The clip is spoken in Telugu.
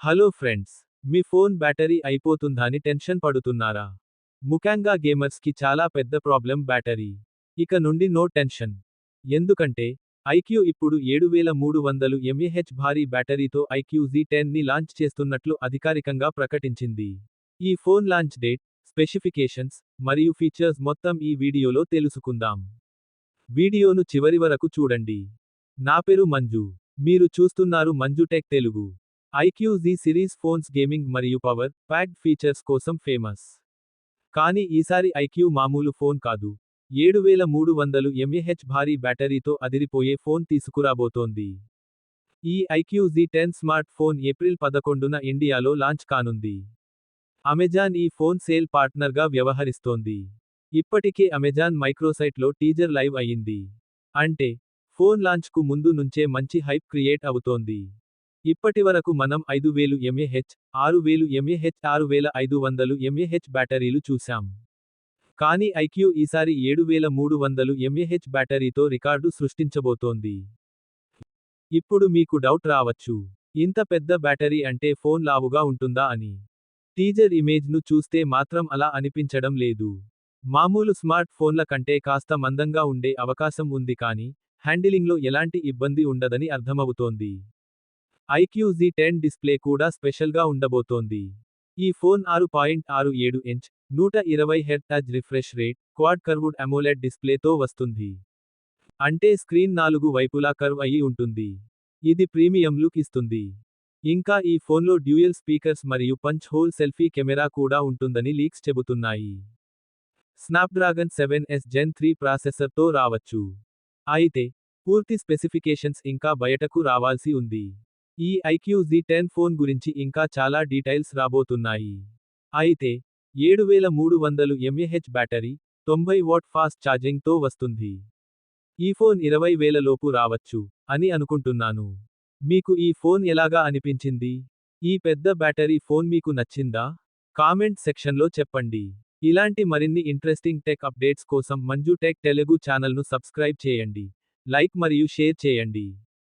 హలో ఫ్రెండ్స్ మీ ఫోన్ బ్యాటరీ అయిపోతుందని టెన్షన్ పడుతున్నారా? ముఖ్యంగా గేమర్స్కి చాలా పెద్ద ప్రాబ్లం బ్యాటరీ. ఇక నుండి నో టెన్షన్. ఎందుకంటే ఐక్యూ ఇప్పుడు ఏడు వేల మూడు వందలు ఎంఏహెచ్ భారీ బ్యాటరీతో ఐక్యూ జీ టెన్ని లాంచ్ చేస్తున్నట్లు అధికారికంగా ప్రకటించింది. ఈ ఫోన్ లాంచ్ డేట్ స్పెసిఫికేషన్స్ మరియు ఫీచర్స్ మొత్తం ఈ వీడియోలో తెలుసుకుందాం. వీడియోను చివరి వరకు చూడండి. నా పేరు మంజు. మీరు చూస్తున్నారు Manju tech Telugu. IQOO Z series phones gaming మరియు పవర్ ప్యాక్డ్ ఫీచర్స్ కోసం ఫేమస్. కానీ ఈసారి ఐక్యూ మామూలు ఫోన్ కాదు. ఏడు వేల మూడు వందలు ఎంఏహెచ్ భారీ బ్యాటరీతో అదిరిపోయే ఫోన్ తీసుకురాబోతోంది. ఈ iQOO Z ten smart phone April పదకొండున ఇండియాలో లాంచ్ కానుంది. అమెజాన్ ఈ ఫోన్ సేల్ పార్ట్నర్గా వ్యవహరిస్తోంది. ఇప్పటికే అమెజాన్ మైక్రోసైట్లో టీజర్ లైవ్ అయ్యింది. అంటే ఫోన్ లాంచ్కు ముందు నుంచే మంచి హైప్ క్రియేట్ అవుతోంది. ఇప్పటివరకు మనం ఐదు వేలు ఎంఏహెచ్ ఆరు వేలు ఎంఏహెచ్ ఆరు వేల ఐదు వందలు ఎంఏహెచ్ బ్యాటరీలు చూశాం. కానీ ఐక్యూ ఈసారి ఏడు వేల మూడు వందలు ఎంఏహెచ్ బ్యాటరీతో రికార్డు సృష్టించబోతోంది. ఇప్పుడు మీకు డౌట్ రావచ్చు. ఇంత పెద్ద బ్యాటరీ అంటే ఫోన్ లావుగా ఉంటుందా అని. టీజర్ ఇమేజ్ను చూస్తే మాత్రం అలా అనిపించడం లేదు. మామూలు స్మార్ట్ ఫోన్ల కంటే కాస్త మందంగా ఉండే అవకాశం ఉంది కానీ హ్యాండిలింగ్లో ఎలాంటి ఇబ్బంది ఉండదని అర్థమవుతోంది. ఐక్యూ జీ టెన్ డిస్ప్లే కూడా స్పెషల్గా ఉండబోతోంది. ఈ ఫోన్ ఆరు పాయింట్ ఆరు ఏడు ఇంచ్ నూట ఇరవై head touch refresh rate quad curved AMOLED డిస్ప్లేతో వస్తుంది. అంటే స్క్రీన్ నాలుగు వైపులా కర్వ్ అయి ఉంటుంది. ఇది ప్రీమియం లుక్ ఇస్తుంది. ఇంకా ఈ ఫోన్లో డ్యూయల్ స్పీకర్స్ మరియు పంచ్ హోల్ సెల్ఫీ కెమెరా కూడా ఉంటుందని లీక్స్ చెబుతున్నాయి. Snapdragon seven S gen three ప్రాసెసర్తో రావచ్చు. అయితే పూర్తి స్పెసిఫికేషన్స్ ఇంకా బయటకు రావాల్సి ఉంది. ఈ ఐక్యూ జీ టెన్ ఫోన్ గురించి ఇంకా చాలా డీటెయిల్స్ రాబోతున్నాయి. అయితే ఏడు వేల మూడు వందలు ఎంఏహెచ్ బ్యాటరీ తొంభై వాట్ ఫాస్ట్ ఛార్జింగ్తో వస్తుంది. ఈ ఫోన్ ఇరవై వేల లోపు రావచ్చు అని అనుకుంటున్నాను. మీకు ఈ ఫోన్ ఎలాగా అనిపించింది? ఈ పెద్ద బ్యాటరీ ఫోన్ మీకు నచ్చిందా? కామెంట్ సెక్షన్లో చెప్పండి. ఇలాంటి మరిన్ని ఇంట్రెస్టింగ్ టెక్ అప్డేట్స్ కోసం మంజు టెక్ తెలుగు ఛానల్ను సబ్స్క్రైబ్ చేయండి. లైక్ మరియు షేర్ చేయండి.